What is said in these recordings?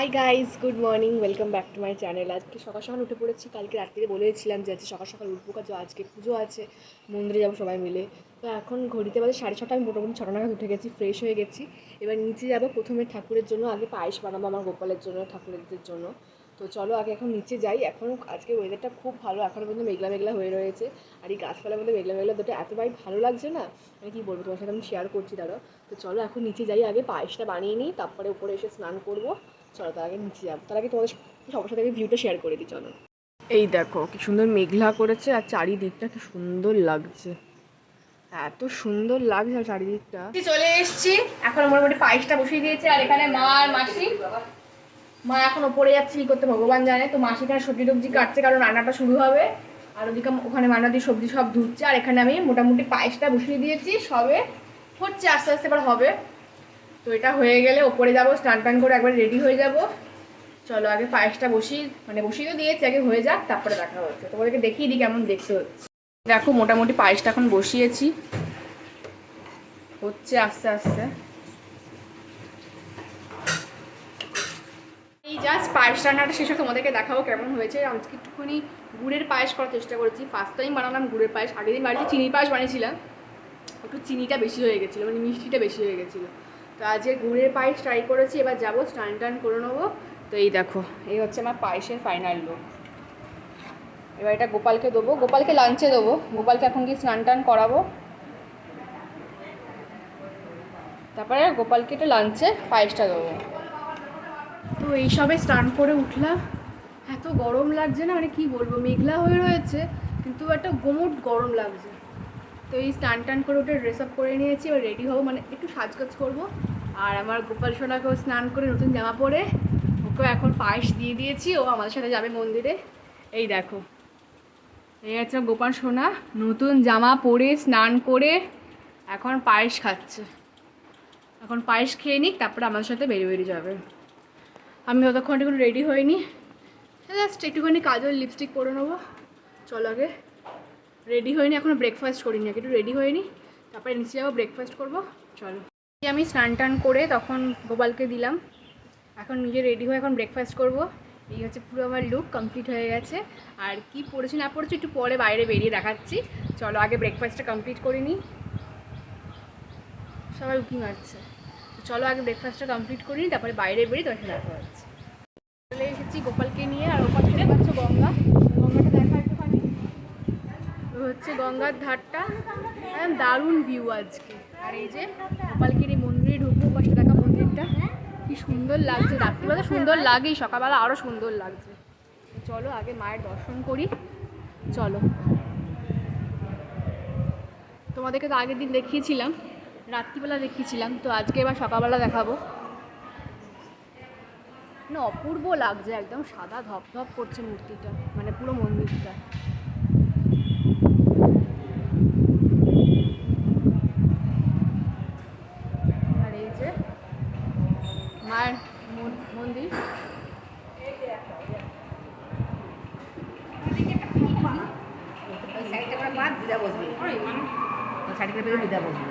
Hi guys good morning welcome back to my channel আজকে সকাল সকাল উঠে পড়েছি, কালকে রাত্রিতে বলেছিলাম যে আজকে সকাল সকাল উঠবো কাজ আজকে পুজো আছে, মন্দিরে যাব সবাই মিলে। তো এখন ঘড়িতে বাজে সাড়ে ছটা, আমি মোটামুটি ছটা নাগাদ উঠে গেছি ফ্রেশ হয়ে গেছি। এবার নিচে যাব প্রথমে ঠাকুরের জন্য, আগে পায়েস বানাবো আমার গোপালের জন্য ঠাকুরদের জন্য। তো চলো আগে এখন নিচে যাই, এখন আজকে ওয়েদারটা খুব ভালো এখনও পর্যন্ত মেঘলা মেঘলা হয়ে রয়েছে। আর এই গাছপালার মধ্যে মেঘলা মেঘলা দুটো এতটাই ভালো লাগছে না আমি কী বলব, তোমার সাথে আমি শেয়ার করছি, দাঁড়াও। তো চলো এখন নিচে যাই, আগে পায়েসটা বানিয়ে নিই, তারপরে উপরে এসে স্নান করব। চলো তার আগে নিচে যাব। তার আগে তোমাদের সবার সাথে ভিউটা শেয়ার করে দিই চলো। এই দেখো কি সুন্দর মেঘলা করেছে আর চারিদিকটা কি সুন্দর লাগছে। এত সুন্দর লাগছে চারিদিকটা। চলে এসেছি। এখন মোটামুটি পায়েসটা বসিয়ে দিয়েছে আর এখানে মা আর মাসি। মা এখন ওপরে যাচ্ছে কি করতে ভগবান জানে। তো মাসি এখানে সবজি টবজি কাটছে কারণ রান্নাটা শুরু হবে। আর ওদিকে ওখানে মান্না দিয়ে সবজি সব ধুচ্ছে। আর এখানে আমি মোটামুটি পায়েসটা বসিয়ে দিয়েছি। সবে হচ্ছে আস্তে আস্তে এবার হবে। তো এটা হয়ে গেলে ওপরে যাব, স্নান টান করে একবার রেডি হয়ে যাব। চলো, আগে পায়েসটা বসিয়ে মানে বসিয়ে তো দিয়েছি, আগে হয়ে যাক, তারপরে দেখা হচ্ছে। তোমাদেরকে দেখিয়ে দিই কেমন দেখতে হচ্ছে। দেখো, মোটামুটি পায়েসটা এখন বসিয়েছি। হচ্ছে আস্তে আস্তে। এই জাস্ট পায়েস রান্নাটা শেষ তোমাদেরকে দেখাবো কেমন হয়েছে। আজকে একটুখানি গুড়ের পায়েস করার চেষ্টা করেছি। ফার্স্ট টাইম বানালাম গুড়ের পায়েস। আগের দিন বাড়িতে চিনির পায়েস বানিয়েছিলাম। একটু চিনিটা বেশি হয়ে গেছিল মানে মিষ্টিটা বেশি হয়ে গেছিল। তো আজকে গুড়ের পায়েস ট্রাই করেছি, এবার যাব, স্নান টান করে নেব। তো এই দেখো, এই হচ্ছে আমার পায়েসের ফাইনাল লুক এবার এটা গোপালকে দেবো। গোপালকে লাঞ্চে দেবো। গোপালকে এখন কি স্নান টান করাবো। তারপরে গোপালকে এটা লাঞ্চে পায়েসটা দেবো। তো এইসবে স্নান করে উঠলাম। এত গরম লাগছে না মানে কি বলব, মেঘলা হয়ে রয়েছে, কিন্তু একটা গোমট গরম লাগছে। তো এই স্নান টান করে ওটা ড্রেস আপ করে নিয়েছি, এবার রেডি হব মানে একটু সাজগোজ করব। আর আমার গোপাল সোনাকেও স্নান করে নতুন জামা পরে, ওকেও এখন পায়েস দিয়ে দিয়েছি, ও আমাদের সাথে যাবে মন্দিরে। এই দেখো, এই হচ্ছে গোপাল সোনা, নতুন জামা পরে স্নান করে এখন পায়েস খাচ্ছে। এখন পায়েস খেয়ে নিক, তারপরে আমাদের সাথে বেরিয়ে বেরিয়ে যাবে। আমি ততক্ষণ একটু রেডি হইনি জাস্ট একটুখানি কাজল লিপস্টিক পরে নেব। চলো আগে। রেডি হয়নি এখনও ব্রেকফাস্ট করিনি, আগে একটু রেডি হয়নি তারপরে নিচে যাব ব্রেকফাস্ট করব, চলো। আমি স্নান টান করে তখন গোপালকে দিলাম, এখন নিজে রেডি হয়ে এখন ব্রেকফাস্ট করব, এই হচ্ছে পুরো আমার লুক কমপ্লিট হয়ে গেছে, আর কি পড়েছি না পড়েছি একটু পরে বাইরে বেরিয়ে দেখাচ্ছি, চলো আগে ব্রেকফাস্টটা কমপ্লিট করে নিই সবাই উকি মারছে চলো আগে ব্রেকফাস্টটা কমপ্লিট করি তারপরে বাইরে বেরিয়ে সাথে দেখা হচ্ছে। চলে এসেছি গোপালকে নিয়ে, আর ওপার থেকে পাচ্ছ গঙ্গা গঙ্গাটা দেখা একটুখানি তো হচ্ছে গঙ্গার ধারটা। একদম দারুণ ভিউ আজকে। আর এই যে গোপালগিরি মন্দিরে ঢুকবো পাশে দেখা মন্দিরটা। কি সুন্দর লাগছে। রাত্রিবেলা সুন্দর লাগেই, সকালবেলা আরও সুন্দর লাগছে। চলো আগে মায়ের দর্শন করি। চলো। তোমাদেরকে তো আগের দিন দেখিয়েছিলাম, রাত্রিবেলা দেখিয়েছিলাম, তো আজকে এবার সকালবেলা দেখাবো। না, অপূর্ব লাগছে, একদম সাদা ধপধপ করছে মূর্তিটা মানে পুরো মন্দিরটা আর এই যে মায়ের মন- মন্দির বাদ দিদা বসবে। করে দিদা বসবে।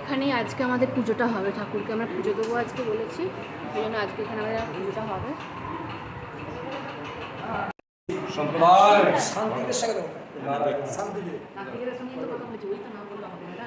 এখানেই আজকে আমাদের পুজোটা হবে ঠাকুরকে আমরা পুজো দেবো আজকে বলেছি সেই জন্য আজকে এখানে আমাদের পুজোটা হবে। শান্তিদের সঙ্গে তো কথা বলছি ওই তো না বললে হবে না?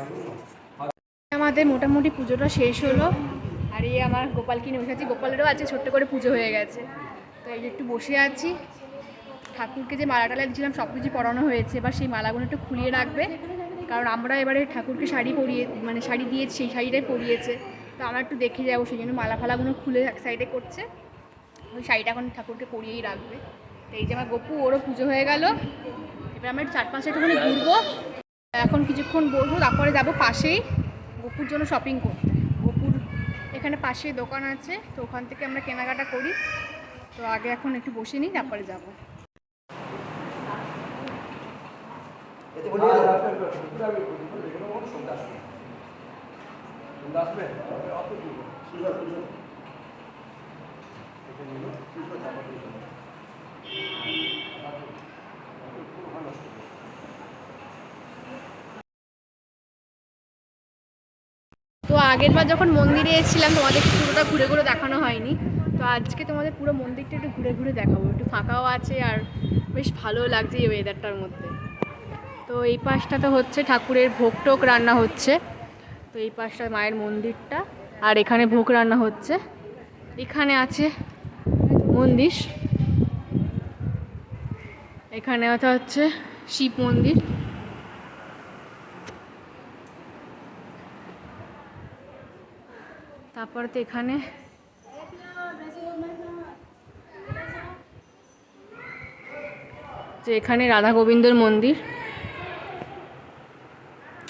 আছে আমাদের মোটামুটি পুজোটা শেষ হলো। আর এই আমার গোপালকে নিয়ে বসে আছি গোপালেরও আজকে ছোট্ট করে পুজো হয়ে গেছে। তো এই একটু বসে আছি। ঠাকুরকে যে মালা টালা দিয়েছিলাম সব কিছু পরানো হয়েছে। এবার সেই মালাগুলো একটু খুলিয়ে রাখবে। কারণ আমরা এবারে ঠাকুরকে শাড়ি পরিয়ে মানে শাড়ি দিয়েছি সেই শাড়িটাই পরিয়েছে। তো আমরা একটু দেখে যাব, সেই জন্য মালা ফালাগুলো খুলে এক সাইডে করছে। ওই শাড়িটা এখন ঠাকুরকে পরিয়েই রাখবে। তো এই যে আমার গপু, ওরও পুজো হয়ে গেল। এবার চারপাশে একটু একটুখানি ঘুরবো। এখন কিছুক্ষণ বলব তারপরে যাব পাশেই গপুর জন্য শপিং করতে। গপুর এখানে পাশেই দোকান আছে, তো ওখান থেকে আমরা কেনাকাটা করি। তো আগে এখন একটু বসে নিই, তারপরে যাব। তো আগের বার যখন মন্দিরে এসেছিলাম, তোমাদের পুরোটা ঘুরে ঘুরে দেখানো হয়নি। তো আজকে তোমাদের পুরো মন্দিরটা একটু ঘুরে ঘুরে দেখাবো। একটু ফাঁকাও আছে আর বেশ ভালো লাগছে এই ওয়েদারটার মধ্যে। তো এই পাশটা তো হচ্ছে ঠাকুরের ভোগ টোক রান্না হচ্ছে। তো এই পাশটা মায়ের মন্দিরটা। আর এখানে ভোগ রান্না হচ্ছে। এখানে আছে মন্দির। এখানে ওটা হচ্ছে শিব মন্দির। তারপরে তো এখানে যে এখানে রাধা গোবিন্দর মন্দির।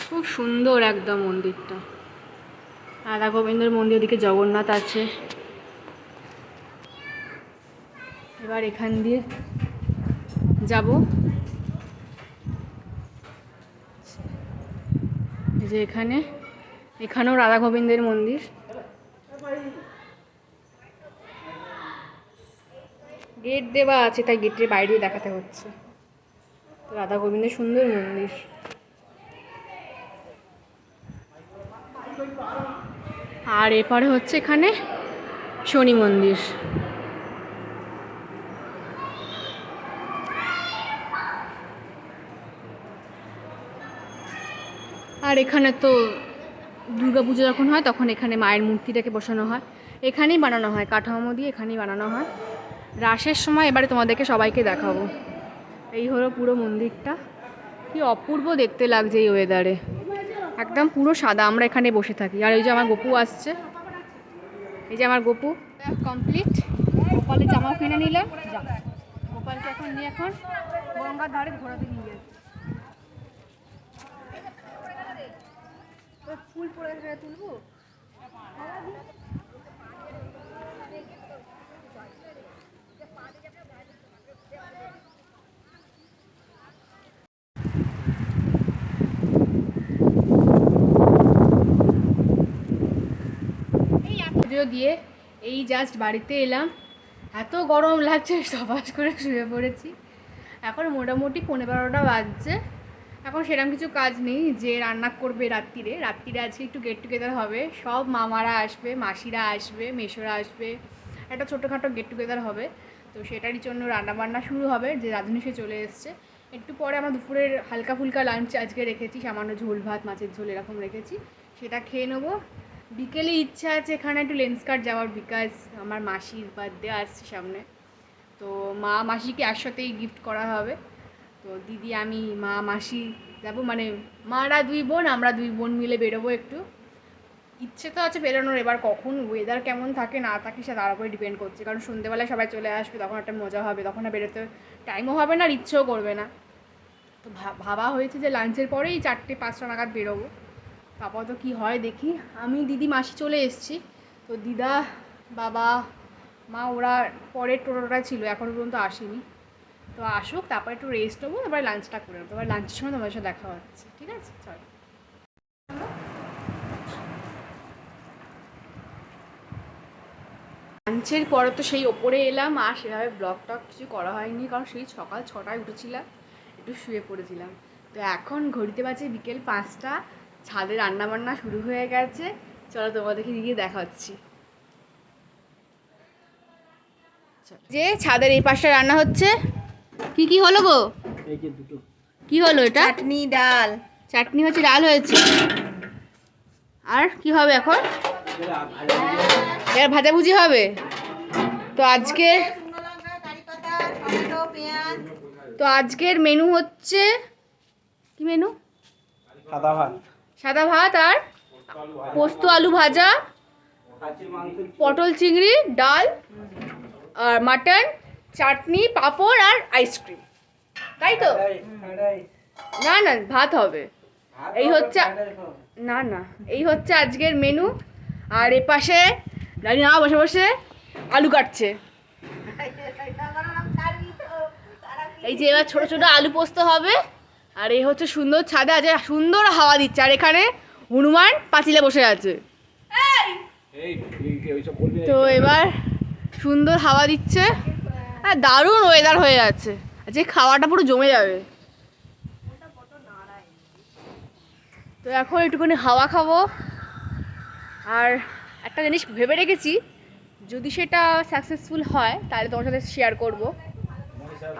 খুব সুন্দর একদম মন্দিরটা। রাধা গোবিন্দর মন্দির ওদিকে জগন্নাথ আছে। এবার এখান দিয়ে যাব। যে এখানে, এখানেও রাধা গোবিন্দের মন্দির। গেট দেওয়া আছে, তাই গেটের বাইরে দেখাতে হচ্ছে। রাধা গোবিন্দের সুন্দর মন্দির। আর এপারে হচ্ছে এখানে শনি মন্দির। আর এখানে তো পুজো যখন হয়, তখন এখানে মায়ের মূর্তিটাকে বসানো হয়। এখানেই বানানো হয়, কাঠামো দিয়ে এখানেই বানানো হয়। রাসের সময় এবারে তোমাদেরকে সবাইকে দেখাবো। এই হলো পুরো মন্দিরটা। কি অপূর্ব দেখতে লাগছে এই ওয়েদারে একদম পুরো সাদা, আমরা এখানে বসে থাকি। আর এই যে আমার গপু আসছে। এই যে আমার গপু। কমপ্লিট গোপালের জামাও কিনে নিলাম গোপালকে এখন নিয়ে এখন গঙ্গার ধারে ঘোরাতে নিয়ে যাচ্ছি তো ফুল পড়ে গেছে তুলবো? দিয়ে এই জাস্ট বাড়িতে এলাম। এত গরম লাগছে সবাস করে শুয়ে পড়েছি। এখন মোটামুটি পনেরো বারোটা বাজছে। এখন সেরকম কিছু কাজ নেই যে রান্না করবে রাত্রিরে। রাত্রিরে আজকে একটু গেট টুগেদার হবে। সব মামারা আসবে, মাসিরা আসবে মেশোরা আসবে। একটা ছোটোখাটো গেট টুগেদার হবে। তো সেটারই জন্য রান্না বান্না শুরু হবে, যে রাঁধুনি সে চলে এসছে। একটু পরে আমরা দুপুরের হালকা ফুলকা লাঞ্চ আজকে রেখেছি, সামান্য ঝোল ভাত, মাছের ঝোল এরকম রেখেছি। সেটা খেয়ে নেব। বিকেলে ইচ্ছা আছে এখানে একটু লেন্স কাট যাওয়ার বিকজ আমার মাসির বার্থডে আসছে সামনে। তো মা মাসিকে একসাথেই গিফট করা হবে। তো দিদি, আমি, মা, মাসি যাব মানে মারা দুই বোন, আমরা দুই বোন মিলে বেরোবো একটু। ইচ্ছে তো আছে বেরোনোর, এবার কখন ওয়েদার কেমন থাকে না থাকে সে তার উপরে ডিপেন্ড করছে। কারণ সন্ধ্যেবেলায় সবাই চলে আসবে, তখন একটা মজা হবে, তখন আর বেরোতে টাইমও হবে না আর ইচ্ছেও করবে না। তো ভাবা হয়েছে যে লাঞ্চের পরেই চারটে, পাঁচটা নাগাদ বেরোবো। আপাতত কি হয় দেখি, আমি, দিদি, মাসি চলে এসেছি। তো দিদা, বাবা, মা, ওরা পরের টোটোটা ছিল এখনও পর্যন্ত আসেনি। তো আসুক, তারপর একটু রেস্ট নেব তারপরে লাঞ্চটা করে নেব। তারপরে লাঞ্চের সময় তোমার সাথে দেখা হচ্ছে, ঠিক আছে? চলো। লাঞ্চের পরে তো সেই ওপরে এলাম, আর সেভাবে ব্লগ টক কিছু করা হয়নি, কারণ সেই সকাল ছটায় উঠেছিলাম, একটু শুয়ে পড়েছিলাম। তো এখন ঘড়িতে বাজে বিকেল পাঁচটা, ছাদে রান্না বান্না শুরু হয়ে গেছে। চলো তোমাদেরকে গিয়ে দেখাচ্ছি যে ছাদের এই পাশে রান্না হচ্ছে কি কি হলো গো? এই যে দুটো। কি হলো এটা? চাটনি ডাল। চাটনি হচ্ছে ডাল হয়েছে। আর কি হবে এখন? এবার ভাজাভুজি হবে? তো আজকে শুকনো লঙ্কা কারি পাতা টমেটো পেঁয়াজ তো আজকের মেনু হচ্ছে কি মেনু সাদা ভাত। সাদা ভাত আর পোস্ত আলু ভাজা পটল চিংড়ি ডাল আর মাটন চাটনি পাঁপড় আর আইসক্রিম তাই তো? না না ভাত হবে। এই হচ্ছে না না এই হচ্ছে আজকের মেনু আর এ পাশে রানিমা বসে বসে আলু কাটছে। এই যে এবার ছোট ছোট আলু পোস্ত হবে। আর এই হচ্ছে সুন্দর ছাদে আজ সুন্দর হাওয়া দিচ্ছে। আর এখানে হনুমান পাঁচিলে বসে আছে। তো এবার সুন্দর হাওয়া দিচ্ছে। আর দারুণ ওয়েদার হয়ে আছে আজকে খাওয়াটা পুরো জমে যাবে। তো এখন একটুখানি হাওয়া খাব। আর একটা জিনিস ভেবে রেখেছি যদি সেটা সাকসেসফুল হয় তাহলে তোমার সাথে শেয়ার করব।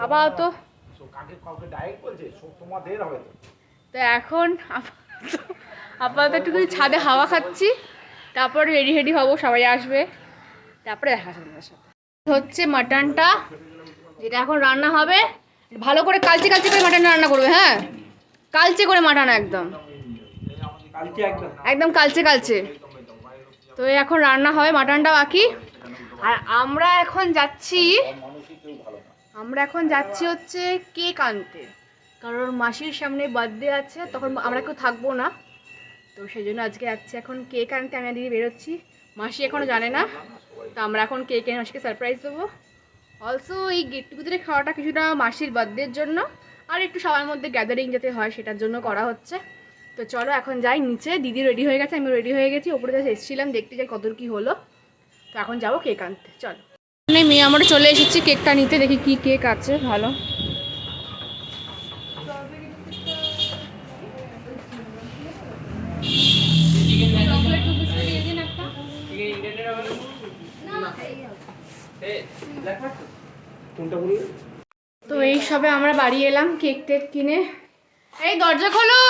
আপাতত তো। এখন আপাতত আপাতত একটুখানি ছাদে হাওয়া খাচ্ছি। তারপর রেডি হেডি হব সবাই আসবে। তারপরে দেখা যাবে হচ্ছে মাটনটা, যেটা এখন রান্না হবে। ভালো করে কালচে কালচে করে মাটন রান্না করবে হ্যাঁ? কালচে করে মাটন একদম। একদম কালচে কালচে। তো এখন রান্না হবে, মাটনটা বাকি। আর আমরা এখন যাচ্ছি, আমরা এখন যাচ্ছি হচ্ছে কেক আনতে। কারণ মাসির সামনে বার্থডে আছে, তখন আমরা কেউ থাকব না। তো সেই জন্য আজকে যাচ্ছি এখন কেক আনতে আমি দিদি বেরোচ্ছি। মাসি এখনও জানে না। তো আমরা এখন কেক এনে মাসিকে সারপ্রাইজ দেবো। অলসো এই গেট টুগেদারে খাওয়াটা কিছুটা মাসির বার্থডের জন্য। আর একটু সবার মধ্যে গ্যাদারিং যাতে হয়, সেটার জন্য করা হচ্ছে। তো চলো, এখন যাই নিচে। দিদি রেডি হয়ে গেছে আমি রেডি হয়ে গেছি। ওপরে জাস্ট এসেছিলাম, দেখতে যাই কত কি হলো। তো এখন যাব কেক আনতে, চলো। মেয়ে, আমরা চলে এসেছি কেকটা নিতে। দেখি কি কেক আছে, ভালো। কোনটা বললে তো এই সবে আমরা বাড়ি এলাম কেক টেক কিনে। এই দরজা খোলো!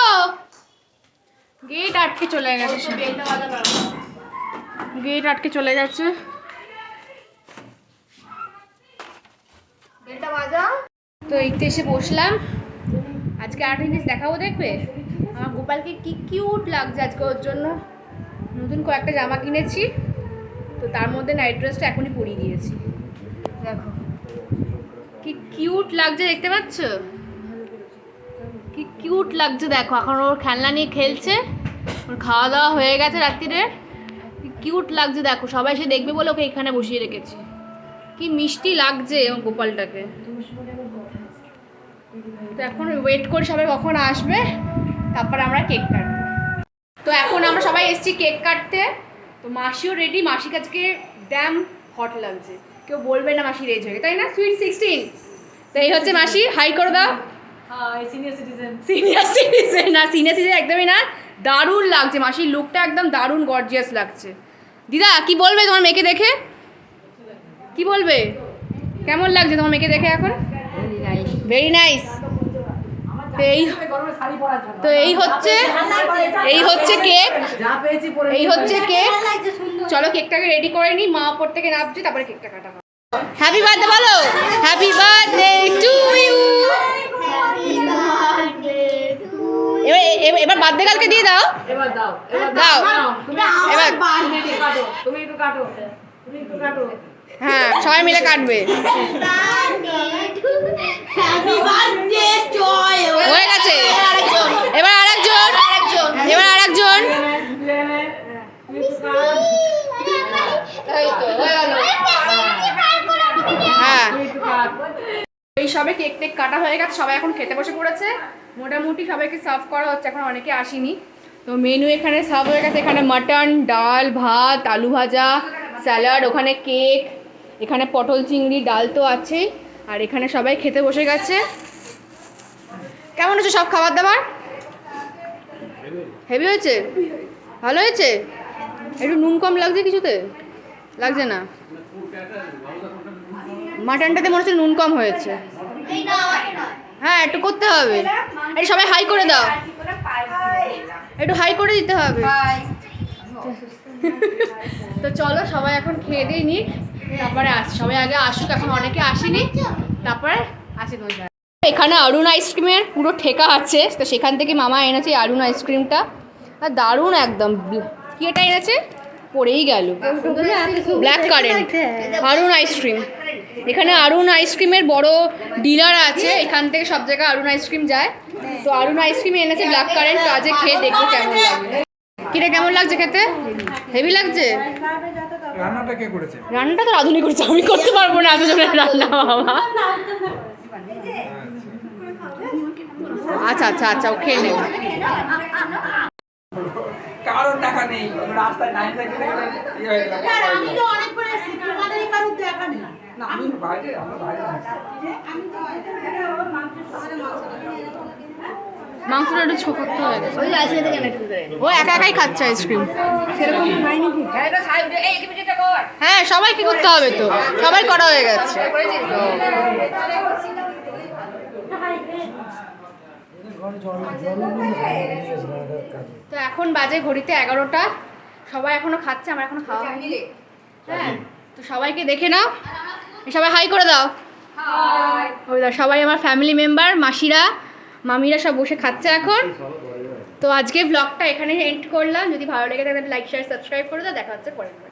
গেট আটকে চলে গেছে। গেট আটকে চলে যাচ্ছে তো এইতে এসে বসলাম। আজকে আর জিনিস দেখাবো দেখবে? আমার গোপালকে কি কিউট লাগছে আজকে ওর জন্য। নতুন কয়েকটা জামা কিনেছি। তো তার মধ্যে নাইট ড্রেসটা এখনই পরিয়ে দিয়েছি। দেখো। কি কিউট লাগছে দেখতে পাচ্ছ? কি কিউট লাগছে দেখো। এখন ওর খেলনা নিয়ে খেলছে। ওর খাওয়া দাওয়া হয়ে গেছে রাত্রিরে। কিউট লাগছে দেখো। সবাই এসে দেখবে বলে ওকে এখানে বসিয়ে রেখেছি। কি মিষ্টি লাগছে গোপালটাকে। তো এখন ওয়েট করি সবাই কখন আসবে, তারপর আমরা কেক কাটবো। তো এখন আমরা সবাই এসেছি কেক কাটতে। তো মাসিও রেডি মাসি কাছকে ড্যাম হট লাগছে। কেউ বলবে না মাসি রেজ হয়ে তাই না? সুইট সিক্সটিন তো এই হচ্ছে মাসি। হাই করে দাও সিনিয়র সিটিজেন না সিনিয়র সিটিজেন একদমই না। দারুণ লাগছে মাসির লুকটা একদম দারুণ গর্জিয়াস লাগছে। দিদা কি বলবে তোমার মেয়েকে দেখে? কি বলবে? কেমন লাগছে তোমার মেয়েকে দেখে এখন? ভেরি নাইস তো এই তো এই হচ্ছে এই হচ্ছে কেক এই হচ্ছে কেক চলো কেকটাকে রেডি করে নিই। মা ওপর থেকে নামছে তারপরে কেকটা কাটা হ্যাপি বার্থডে বলো হ্যাপি বার্থডে টু ইউ এবার বার্থডে কালকে দিয়ে দাও এবার দাও এবার দাও এবার তুমি একটু কাটো তুমি একটু কাটো হ্যাঁ সবাই মিলে কাটবে হয়ে গেছে এবার আরেকজন এবার আরেকজন এই তো হয়ে গেল হ্যাঁ। এই সবে কেক টেক কাটা হয়ে গেছে, সবাই এখন খেতে বসে পড়েছে। মোটামুটি সবাইকে সার্ভ করা হচ্ছে, এখন অনেকে আসেনি। তো মেনু এখানে সার্ভ হয়ে গেছে, এখানে মাটন, ডাল, ভাত, আলু ভাজা, স্যালাড, ওখানে কেক, এখানে পটল চিংড়ি, ডাল তো আছেই আর এখানে সবাই খেতে বসে গেছে। কেমন হচ্ছে সব খাবার দাবার? হেভি হয়েছে? ভালো হয়েছে? একটু নুন কম লাগছে কিছুতে? লাগছে না? মাটনটাতে মনে হচ্ছে নুন কম হয়েছে। হ্যাঁ একটু করতে হবে। এই সবাই হাই করে দাও। একটু হাই করে দিতে হবে। তো চলো সবাই এখন খেয়ে দিয়ে নিক তারপরে আস সবাই আগে আসুক এখন অনেকে আসেনি। তারপরে আসি তোমার এখানে অরুণ আইসক্রিমের পুরো ঠেকা আছে। তো সেখান থেকে মামা এনেছে এই অরুণ আইসক্রিমটা। আর দারুণ একদম। কি এটা এনেছে? পড়েই গেল। Black currant. Arun ice cream. এখানে অরুণ আইসক্রিমের বড় ডিলার আছে এখান থেকে সব জায়গায় অরুণ আইসক্রিম যায়। তো অরুণ আইসক্রিম এনেছে ব্ল্যাক কারেন্ট তো আজকে খেয়ে দেখব কেমন লাগে। কিরে কেমন লাগছে খেতে? হেভি লাগছে? রান্নাটা কে করেছে? রান্নাটা তো রাধুনি করছে আমি করতে পারব না এতজনের রান্না বাবা। আচ্ছা আচ্ছা আচ্ছা ও খেয়ে নেব। কারোর টাকা নেই রাস্তায় হয়ে আমি তো অনেকবার এসেছি তোমাদেরই কারোর দেখা নেই। না আমি বাইরে আমরা বাইরে মাংসটা একটু ছোকত্ত হয়ে গেছে ও একা একাই খাচ্ছে আইসক্রিম। হ্যাঁ সবাইকে করতে হবে তো? সবাই করা হয়ে গেছে। তো এখন বাজে ঘড়িতে এগারোটা। সবাই এখনও খাচ্ছে আমার এখনও খাওয়া হয়নি। হ্যাঁ তো সবাইকে দেখে নাও। সবাই হাই করে দাও। ওই দাও। সবাই আমার ফ্যামিলি মেম্বার মাসিরা মামিরা সব বসে খাচ্ছে এখন। তো আজকে ব্লগটা এখানে এন্ড করলাম। যদি ভালো লেগে থাকে লাইক শেয়ার সাবস্ক্রাইব করে দাও। দেখা হচ্ছে পরের বার